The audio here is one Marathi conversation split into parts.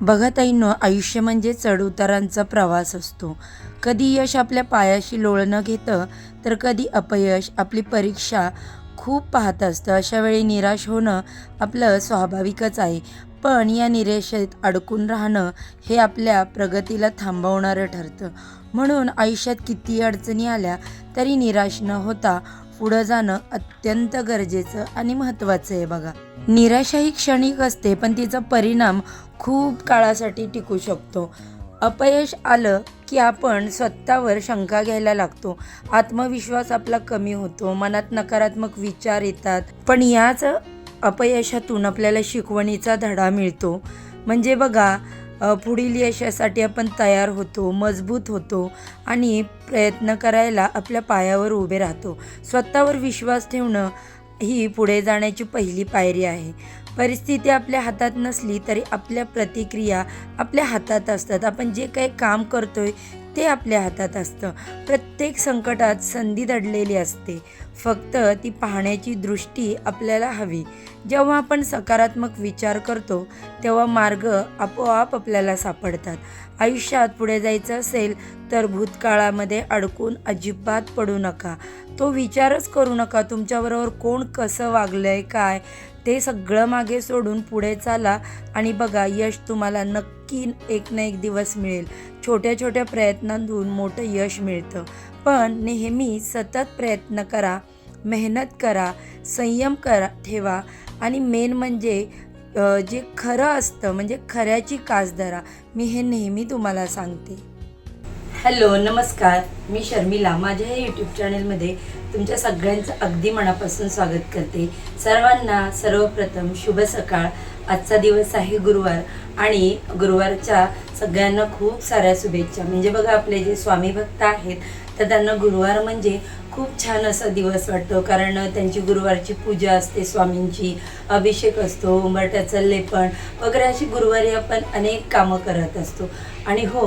बघा ताईंनो आयुष्य म्हणजे चढउतारांचा प्रवास असतो. कधी यश आपल्या पायाशी लोळणं घेतं तर कधी अपयश आपली परीक्षा खूप पाहत असतं. अशा वेळी निराश होणं आपलं स्वाभाविकच आहे. पण या निराशेत अडकून राहणं हे आपल्या प्रगतीला थांबवणारं ठरतं. म्हणून आयुष्यात किती अडचणी आल्या तरी निराश न होता पुढं जाणं अत्यंत गरजेचं आणि महत्त्वाचं आहे बघा. निराशा ही क्षणिक असते पण तिचा परिणाम खूप काळासाठी टिकू शकतो. अपयश आलं की आपण स्वतःवर शंका घ्यायला लागतो. आत्मविश्वास आपला कमी होतो मनात नकारात्मक विचार येतात. पण याच अपयशातून आपल्याला शिकवणीचा धडा मिळतो. म्हणजे बघा पुढील यशासाठी आपण तयार होतो मजबूत होतो आणि प्रयत्न करायला आपल्या पायावर उभे राहतो. स्वतःवर विश्वास ठेवणं ही पुढे जाण्याची पहिली पायरी आहे. परिस्थिती आपल्या हातात नसली तरी आपल्या प्रतिक्रिया आपल्या हातात असतात. आपण जे काही काम करतोय ते आपल्या हातात असतं. प्रत्येक संकटात संधी दडलेली असते. फक्त ती पाहण्याची दृष्टी आपल्याला हवी. जेव्हा आपण सकारात्मक विचार करतो तेव्हा मार्ग आपोआप आपल्याला सापडतात. आयुष्यात पुढे जायचं असेल तर भूतकाळामध्ये अडकून अजिबात पडू नका. तो विचारच करू नका तुमच्याबरोबर कोण कसं वागलं आहे काय? ते सगळं मागे सोडून पुढे चाला आणि बघा यश तुम्हाला नक्की एक ना एक दिवस मिळेल. छोट्या छोट्या प्रयत्नांतून मोठं यश मिळतं. पण नेहमी सतत प्रयत्न करा मेहनत करा संयम करा ठेवा. आणि मेन म्हणजे जे खरं असतं म्हणजे खऱ्याची कास धरा. मी हे नेहमी तुम्हाला सांगते. हॅलो नमस्कार. मी शर्मिला. माझ्या या यूट्यूब चॅनलमध्ये तुमच्या सगळ्यांचं अगदी मनापासून स्वागत करते. सर्वांना सर्वप्रथम शुभ सकाळ. आजचा दिवस आहे गुरुवार आणि गुरुवारच्या सगळ्यांना खूप साऱ्या शुभेच्छा. म्हणजे बघा आपले जे स्वामी भक्त आहेत तर त्यांना गुरुवार म्हणजे खूप छान असा दिवस वाटतो. कारण त्यांची गुरुवारची पूजा असते स्वामींची अभिषेक असतो उंबरट्याचं लेपण वगैरे अशी गुरुवारी आपण अनेक कामं करत असतो. आणि हो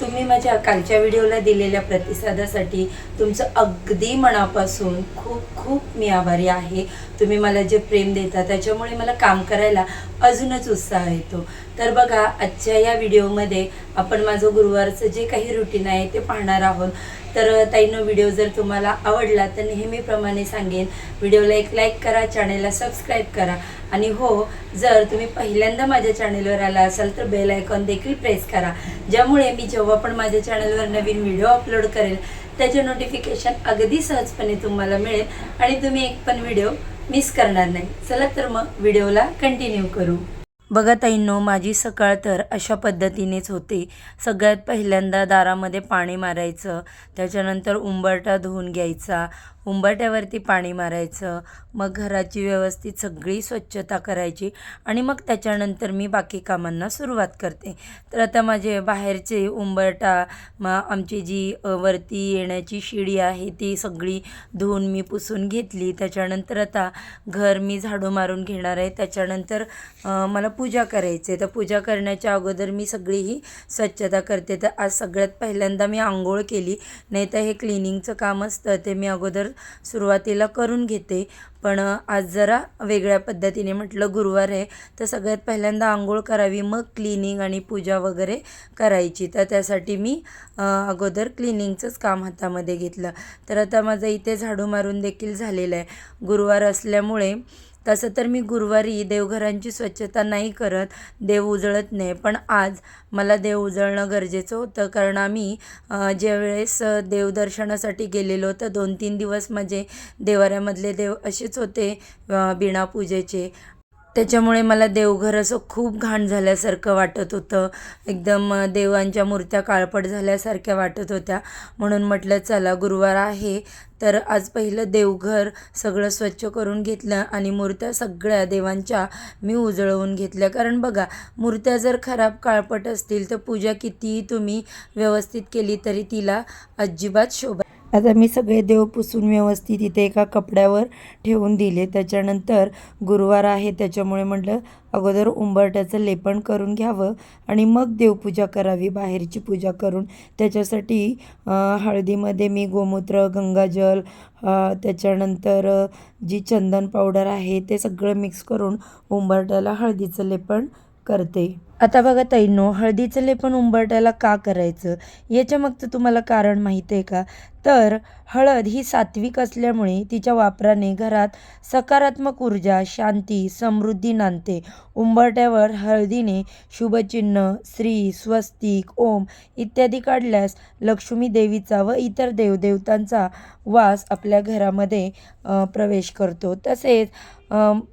तुम्ही माझ्या कालच्या व्हिडिओला दिलेल्या प्रतिसादासाठी तुमचं अगदी मनापासून खूप खूप मी आभारी आहे. तुम्ही मला जे प्रेम देता त्याच्यामुळे मला काम करायला अजूनच उत्साह येतो. तर बघा आजच्या या व्हिडिओमध्ये आपण माझं गुरुवारचं जे काही रुटीन आहे ते पाहणार आहोत. तर ताईनो व्हिडिओ जर तुम्हाला आवडला तर नेहमीप्रमाणे सांगेन. व्हिडिओला एक लाईक करा चॅनेलला सबस्क्राईब करा. आणि हो जर तुम्ही पहिल्यांदा माझ्या चॅनेलवर आला असाल तर बेल आयकॉन देखील प्रेस करा. ज्यामुळे मी जेव्हा पण माझ्या चॅनेलवर नवीन व्हिडिओ अपलोड करेल त्याचे नोटिफिकेशन अगदी सहजपणे तुम्हाला मिळेल. आणि तुम्ही एक पण व्हिडिओ मिस करणार नाही. चला तर मग व्हिडिओला कंटिन्यू करू. बघताईंनो माझी सकाळ तर अशा पद्धतीनेच होते. सगळ्यात पहिल्यांदा दारामध्ये पाणी मारायचं त्याच्यानंतर उंबरटा धुवून घ्यायचा उंबरट्यावरती पाणी मारायचं मग घराची व्यवस्थित सगळी स्वच्छता करायची आणि मग त्याच्यानंतर मी बाकी कामांना सुरुवात करते. तर आता माझे बाहेरचे उंबरटा मग आमची जी वरती येण्याची शिडी आहे ती सगळी धुवून मी पुसून घेतली. त्याच्यानंतर आता घर मी झाडू मारून घेणार आहे. त्याच्यानंतर मला पूजा करायची आहे. तर पूजा करण्याच्या अगोदर मी सगळी ही स्वच्छता करते. तर आज सगळ्यात पहिल्यांदा मी आंघोळ केली. नाही तर हे क्लिनिंगचं काम असतं. ते मी अगोदर सुरुवातीला करून घेते. पण आज जरा वेगळ्या पद्धतीने म्हटलं गुरुवार आहे. तर सगळ्यात पहिल्यांदा आंघोळ करावी मग क्लिनिंग आणि पूजा वगैरे करायची. तर त्यासाठी मी अगोदर क्लिनिंगचंच काम हातामध्ये घेतलं. तर आता माझं इथे झाडू मारून देखील झालेलं आहे. गुरुवार असल्यामुळे तसं तर मी गुरुवारी देवघरांची स्वच्छता नाही करत देव उजळत नाही. पण आज मला देव उजळणं गरजेचं होतं. कारण आम्ही ज्यावेळेस देवदर्शनासाठी गेलेलो तर दोन तीन दिवस माझे देवाऱ्यामधले देव असेच होते बिणापूजेचे बिना पूजेचे. त्याच्यामुळे मला देवघर असं खूप घाण झाल्यासारखं वाटत होतं. एकदम देवांच्या मूर्त्या काळपट झाल्यासारख्या वाटत होत्या. म्हणून म्हटलं चला गुरुवार आहे. तर आज पहिलं देवघर सगळं स्वच्छ करून घेतलं आणि मूर्त्या सगळ्या देवांच्या मी उजळवून घेतल्या. कारण बघा मूर्त्या जर खराब काळपट असतील तर पूजा कितीही तुम्ही व्यवस्थित केली तरी तिला अजिबात शोभा आता मी सगळे देव पुसून व्यवस्थित इथे एका कपड्यावर ठेवून दिले. त्याच्यानंतर गुरुवार आहे त्याच्यामुळे म्हटलं अगोदर उंबरट्याचं लेपन करून घ्यावं आणि मग देवपूजा करावी बाहेरची पूजा करून. त्याच्यासाठी हळदीमध्ये मी गोमूत्र गंगाजल त्याच्यानंतर जी चंदन पावडर आहे ते सगळं मिक्स करून उंबरट्याला हळदीचं लेपन करते. आता बघा तैनो हळदीचं लेपन उंबरट्याला का करायचं? याच्या मागचं तुम्हाला कारण माहीत आहे का? तर हळद ही सात्विक असल्यामुळे तिच्या वापराने घरात सकारात्मक ऊर्जा शांती समृद्धी नांदते. उंबरट्यावर हळदीने शुभचिन्ह श्री स्वस्तिक ओम इत्यादी काढल्यास लक्ष्मी देवीचा व इतर देवदेवतांचा वास आपल्या घरामध्ये प्रवेश करतो. तसेच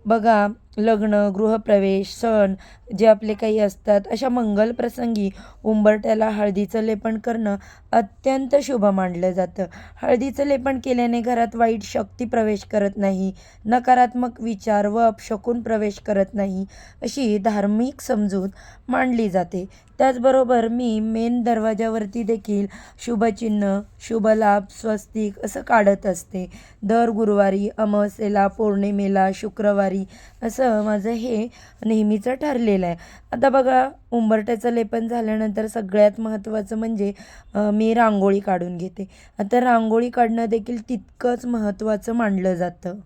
बघा लग्न गृहप्रवेश सण जे आपले काही असतात. अशा मंगल प्रसंगी उंबरट्याला हळदीचं लेपन करणं अत्यंत शुभ मानलं जातं. हळदीचं लेपन केल्याने घरात वाईट शक्ती प्रवेश करत नाही नकारात्मक विचार व अपशकून प्रवेश करत नाही अशी धार्मिक समजूत मांडली जाते. त्याचबरोबर मी मेन दरवाजावरती देखील शुभचिन्ह शुभलाभ स्वस्तिक असं काढत असते. दर गुरुवारी अमावस्येला पौर्णिमेला शुक्रवारी असं माझं हे नेहमीचं ठरलेलं आहे. आता बघा उंबरट्याचं लेपन झाल्यानंतर सगळ्यात महत्त्वाचं म्हणजे मी रांगोळी काढून घेते. आता रांगोळी काढणं देखील तितकंच महत्त्वाचं मानलं जातं.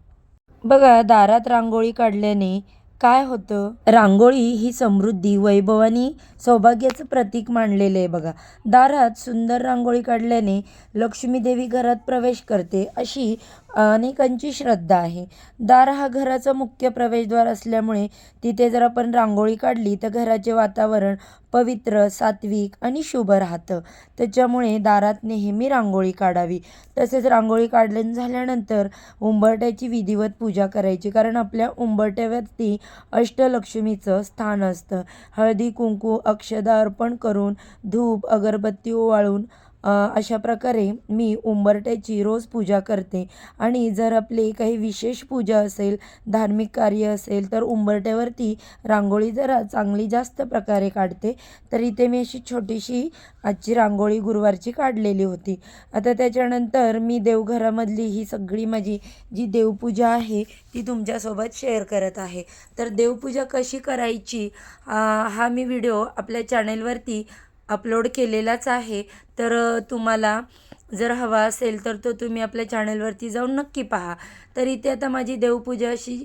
बघा दारात रांगोळी काढल्याने काय होतं? रांगोळी ही समृद्धी वैभव आणि सौभाग्याचं प्रतीक मानलेलं आहे बघा. दारात सुंदर रांगोळी काढल्याने लक्ष्मी देवी घरात प्रवेश करते अशी अनेकांची श्रद्धा आहे. दार हा घराचा मुख्य प्रवेशद्वार असल्यामुळे तिथे जर आपण रांगोळी काढली तर घराचे वातावरण पवित्र सात्विक आणि शुभ राहतं. त्याच्यामुळे दारात नेहमी रांगोळी काढावी. तसेच रांगोळी काढून झाल्यानंतर उंबरट्याची विधिवत पूजा करायची कारण आपल्या उंबरट्यावरती अष्टलक्ष्मीचं स्थान असतं. हळदी कुंकू अक्षदा अर्पण करून धूप अगरबत्ती ओवाळून अशा प्रकारे मी उंबरट्याची रोज पूजा करते. आणि जर आपली काही विशेष पूजा असेल धार्मिक कार्य असेल तर उंबरट्यावरती रांगोळी जरा चांगली जास्त प्रकारे काढते. तर इथे मी अशी छोटीशी आजची रांगोळी गुरुवारची काढलेली होती. आता त्याच्यानंतर मी देवघरामधली ही सगळी माझी जी देवपूजा आहे ती तुमच्यासोबत शेअर करत आहे. तर देवपूजा कशी करायची हा मी व्हिडिओ आपल्या चॅनेलवरती अपलोड केलेलाच आहे तर तुम्हाला जर हवा असेल तर तो तुम्ही आपल्या चॅनलवरती जाऊन नक्की पहा. तर इथे आता माझी देवपूजा अशी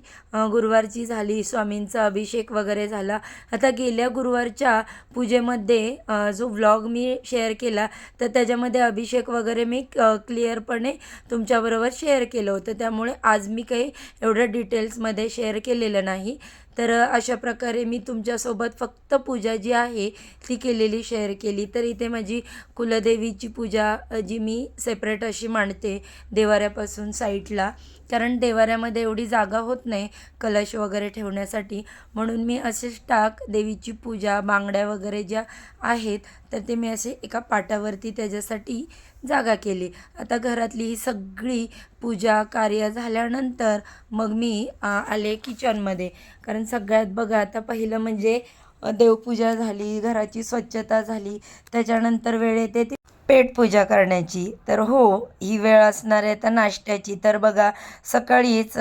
गुरुवारची झाली स्वामींचा अभिषेक वगैरे झाला. आता गेल्या गुरुवारच्या पूजेमध्ये जो व्लॉग मी शेअर केला तर त्याच्यामध्ये अभिषेक वगैरे मी क्लिअरपणे तुमच्याबरोबर शेअर केलं होतं. त्यामुळे आज मी काही एवढं डिटेल्समध्ये शेअर केलेलं नाही. तर अशा प्रकारे मी तुमच्यासोबत फक्त पूजा जी आहे ती केलेली शेअर केली. तर इथे माझी कुलदेवीची पूजा जी मी सेपरेट अशी मांडते देवाऱ्यापासून साईडला कारण देवाऱ्यामध्ये एवढी जागा होत नाही कलश वगैरे ठेवण्यासाठी. म्हणून मी असेच टाक देवीची पूजा बांगड्या वगैरे ज्या आहेत तर ते मी असे एका पाटावरती त्याच्यासाठी जागा केली. आता घरातली ही सगळी पूजा कार्य झाल्यानंतर मग मी आले किचनमध्ये. कारण सगळ्यात बघा आता पहिलं म्हणजे देवपूजा झाली घराची स्वच्छता झाली. त्याच्यानंतर वेळ येते पेटपूजा करण्याची. तर हो ही वेळ असणार आहे तर नाश्त्याची. तर बघा सकाळीच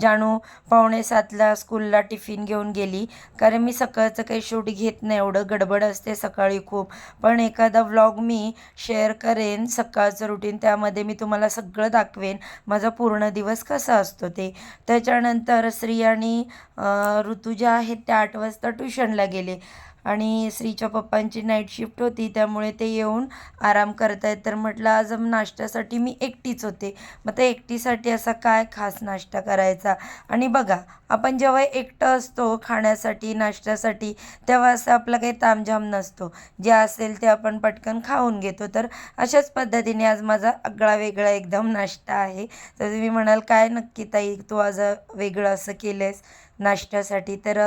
जाणू पावणे सातला स्कूलला टिफिन घेऊन गेली. कारण मी सकाळचं काही शूट घेत नाही एवढं गडबड असते सकाळी खूप. पण एखादा व्लॉग मी शेअर करेन सकाळचं रुटीन त्यामध्ये मी तुम्हाला सगळं दाखवेन. माझा पूर्ण दिवस कसा असतो ते. त्याच्यानंतर श्री आणि ऋतुजा ऋतू ज्या आहेत त्या आठ वाजता ट्युशनला गेले. आणि श्रीच्या पप्पांची नाईट शिफ्ट होती त्यामुळे ते येऊन आराम करतायत. तर म्हटलं आज नाश्त्यासाठी मी एकटीच होते. मग त्या एकटीसाठी असा काय खास नाश्ता करायचा? आणि बघा आपण जेव्हा एकटं असतो खाण्यासाठी नाश्त्यासाठी तेव्हा असं आपला काही तामझाम नसतो. जे असेल ते आपण पटकन खाऊन घेतो. तर अशाच पद्धतीने आज माझा आगळा वेगळा एकदम नाश्ता आहे. तर तुम्ही म्हणाल काय नक्की ताई तू आज वेगळं असं केलं आहेस नाश्त्यासाठी. तर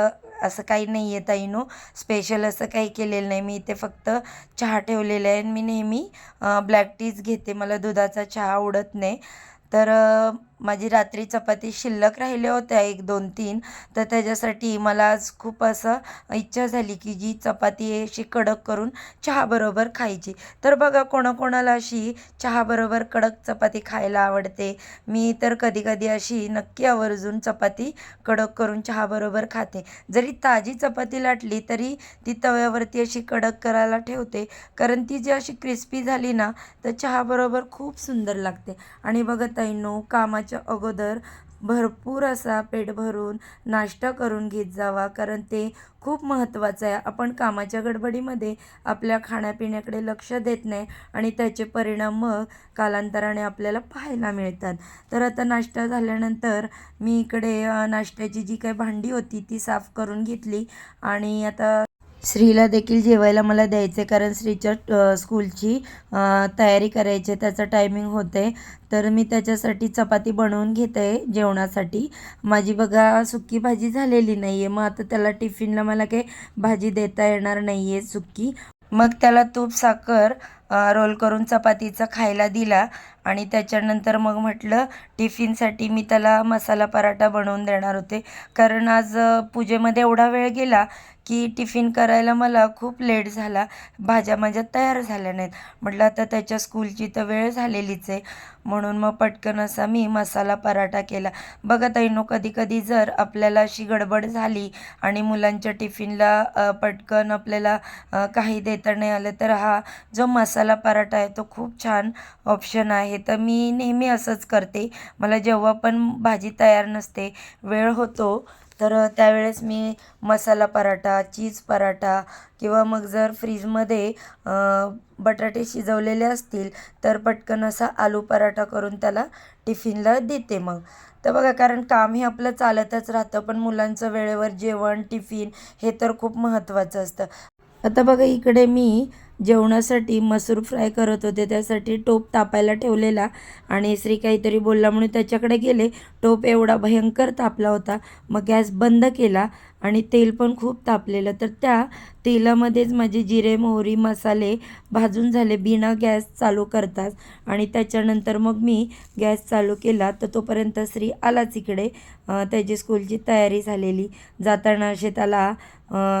असं काही नाही आहे ताईनो. स्पेशल असं काही केलेलं नाही. मी इथे फक्त चहा ठेवलेला आहे आणि मी नेहमी ब्लॅक टीच घेते. मला दुधाचा चहा आवडत नाही. तर माझी रात्री चपाती शिल्लक राहिल्या होत्या एक दोन तीन. तर त्याच्यासाठी मला आज खूप असं इच्छा झाली की जी चपाती आहे अशी कडक करून चहाबरोबर खायची. तर बघा कोणाकोणाला अशी चहाबरोबर कडक चपाती खायला आवडते मी तर कधी कधी अशी नक्की आवर्जून चपाती कडक करून चहाबरोबर खाते. जरी ताजी चपाती लाटली तरी ती तव्यावरती अशी कडक करायला ठेवते. कारण ती जी अशी क्रिस्पी झाली ना तर चहाबरोबर खूप सुंदर लागते. आणि बघा कामाची जेवणाच्या अगोदर भरपूर असा पेट भरून नाश्ता करून घेत जावा कारण ते खूप महत्त्वाचं आहे. आपण कामाच्या गडबडीमध्ये आपल्या खाण्यापिण्याकडे लक्ष देत नाही आणि त्याचे परिणाम मग कालांतराने आपल्याला पाहायला मिळतात. तर आता नाश्ता झाल्यानंतर मी इकडे नाश्त्याची जी काही भांडी होती ती साफ करून घेतली आणि आता श्रीला देखील जेवायला मला द्यायचे कारण श्रीच्या स्कूलची तयारी करायची आहे त्याचं टायमिंग होते. तर मी त्याच्यासाठी चपाती बनवून घेते जेवणासाठी. माझी बघा सुक्की भाजी झालेली नाही आहे मग आता त्याला टिफिनला मला काही भाजी देता येणार नाही आहे सुक्की मग त्याला तूप साखर रोल करून चपातीचा खायला दिला आणि त्याच्यानंतर मग म्हटलं टिफिनसाठी मी त्याला मसाला पराठा बनवून देणार होते. कारण आज पूजेमध्ये एवढा वेळ गेला की टिफिन करायला मला खूप लेट झाला. भाज्या माझ्या तयार झाल्या नाहीत. म्हटलं आता त्याच्या स्कूलची तर वेळ झालेलीच आहे. म्हणून मग पटकन असा मी मसाला पराठा केला. बघा ताईनो कधी कधी जर आपल्याला अशी गडबड झाली आणि मुलांच्या टिफिनला पटकन आपल्याला काही देता नाही आलं तर हा जो मसाला पराठा आहे तो खूप छान ऑप्शन आहे. तर मी नेहमी असंच करते. मला जेव्हा पण भाजी तयार नसते वेळ होतो तर त्यावेळेस मी मसाला पराठा चीज पराठा किंवा मग जर फ्रीजमध्ये बटाटे शिजवलेले असतील तर पटकन असा आलू पराठा करून त्याला टिफिनला देते मग. तर बघा कारण काम हे आपलं चालतच राहतं पण मुलांचं वेळेवर जेवण टिफिन हे तर खूप महत्त्वाचं असतं. आता बघा इकडे मी जेवणासाठी मसूर फ्राय करत होते. त्यासाठी टोप तापायला ठेवलेला आणि श्री काहीतरी बोलला म्हणून त्याच्याकडे गेले. टोप एवढा भयंकर तापला होता. मग गॅस बंद केला. आणि तेल पण खूप तापलेलं. तर त्या तेलामध्येच माझे जिरे मोहरी मसाले भाजून झाले. बिना गॅस चालू करताच आणि त्याच्यानंतर मग मी गॅस चालू केला. तर तोपर्यंत श्री आलाच इकडे. त्याची स्कूलची तयारी झालेली. जाताना असे त्याला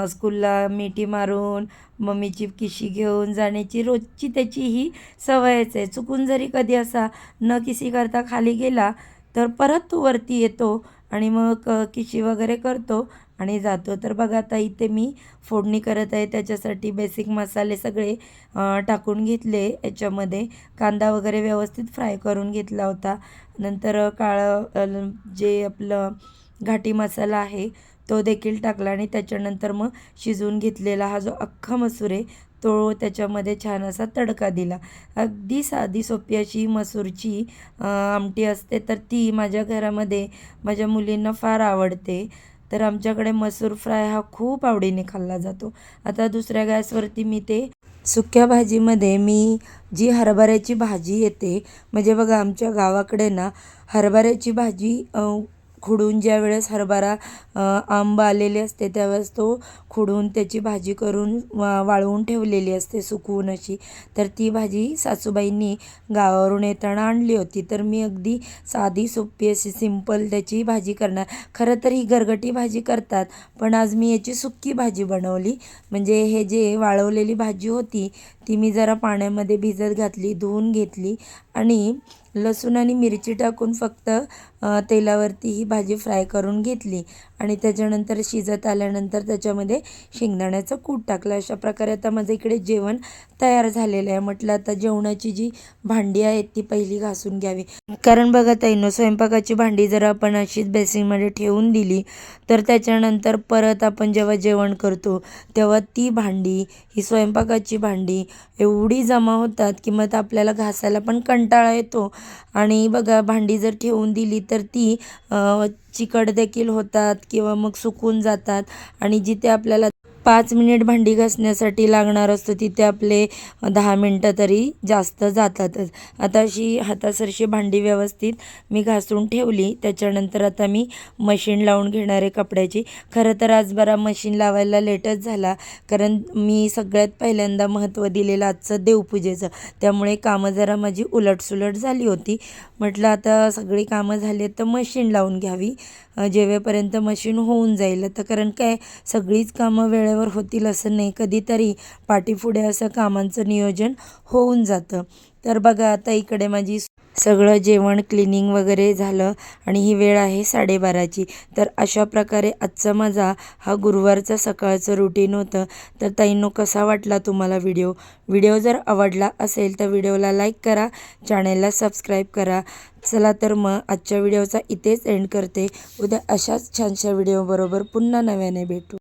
स्कूलला मिठी मारून मम्मीची किशी घेऊन जाण्याची रोजची त्याची ही सवयच आहे. चुकून जरी कधी असा न किसी करता खाली गेला तर परत तो वरती येतो. आणि मग किशी वगैरे करतो आणि जातो. तर बघा आता इथे मी फोडणी करत आहे. त्याच्यासाठी बेसिक मसाले सगळे टाकून घेतले याच्यामध्ये. कांदा वगैरे व्यवस्थित फ्राय करून घेतला होता. नंतर काळं जे आपलं घाटी मसाला आहे तो देखील टाकला आणि त्याच्यानंतर मग शिजवून घेतलेला हा जो अख्खा मसूर आहे तो त्याच्यामध्ये छान असा तडका दिला. अगदी साधी सोपी अशी मसूरची आमटी असते तर ती माझ्या घरामध्ये माझ्या मुलींना फार आवडते. तर आमच्याकडे मसूर फ्राय हा खूप आवडीने खाल्ला जातो. आता दुसऱ्या गॅसवरती मी ते सुक्या भाजीमध्ये मी जी हरभऱ्याची भाजी येते म्हणजे बघा आमच्या गावाकडे ना हरभऱ्याची भाजी खुडून ज्या वेळेस हरभरा आंब आलेले असते त्यावेळेस तो खुडून त्याची भाजी करून वा वाळवून ठेवलेली असते सुकवून अशी. तर ती भाजी सासूबाईंनी गावावरून येताना आणली होती. तर मी अगदी साधी सोपी अशी सिंपल त्याची भाजी करणार. खरं तर ही गरगटी भाजी करतात पण आज मी याची सुक्की भाजी बनवली. म्हणजे हे जे वाळवलेली भाजी होती ती मी जरा पाण्यामध्ये भिजत घातली धुवून घेतली आणि लसूण आणि मिरची टाकून फक्त तेलावरती ही भाजी फ्राय करून घेतली आणि त्याच्यानंतर शिजत आल्यानंतर त्याच्यामध्ये शेंगदाण्याचं कूट टाकलं. अशा प्रकारे आता माझं इकडे जेवण तयार झालेलं आहे. म्हटलं आता जेवणाची जी भांडी आहेत ती पहिली घासून घ्यावी. कारण बघा ताईनो स्वयंपाकाची भांडी जर आपण अशीच बेसिनमध्ये ठेवून दिली तर त्याच्यानंतर परत आपण जेव्हा जेवण करतो तेव्हा ती भांडी ही स्वयंपाकाची भांडी एवढी जमा होतात की मग आपल्याला घासायला पण कंटाळा येतो. आणि बघा भांडी जर ठेवून दिली तर ती चिकट देखील होतात किंवा मग सुकून जातात आणि जिथे आपल्याला पाच मिनिट भांडी घासण्यासाठी लागणार असतं तिथे आपले दहा मिनटं तरी जास्त जातातच. आता अशी हातासरशी भांडी व्यवस्थित मी घासून ठेवली. त्याच्यानंतर आता मी मशीन लावून घेणार आहे कपड्याची. खरं तर आज बरा मशीन लावायला लेटच झाला कारण मी सगळ्यात पहिल्यांदा महत्त्व दिलेलं आजचं देवपूजेचं. त्यामुळे कामं जरा माझी उलटसुलट झाली होती. म्हटलं आता सगळी कामं झाली तर मशीन लावून घ्यावी. जेव्हापर्यंत जेवेपर्यंत मशीन होऊन जाईल. तर कारण काय सगळीच कामं वेळेवर वेळेवर होतील असं नाही. कधीतरी पाठीपुढे असं कामांचं नियोजन होऊन जातं. तर बघा आता इकडे माझी सगळं जेवण क्लिनिंग वगैरे झालं आणि ही वेळ आहे साडेबाराची. तर अशा प्रकारे आजचा माझा हा गुरुवारचा सकाळचं रुटीन होतं. तर ताईंनो कसा वाटला तुम्हाला व्हिडिओ व्हिडिओ जर आवडला असेल तर व्हिडिओला लाईक करा चॅनेलला सबस्क्राईब करा. चला तर मग आजच्या व्हिडिओचा इथेच एंड करते. उद्या अशाच छानशा व्हिडिओबरोबर पुन्हा नव्याने भेटू.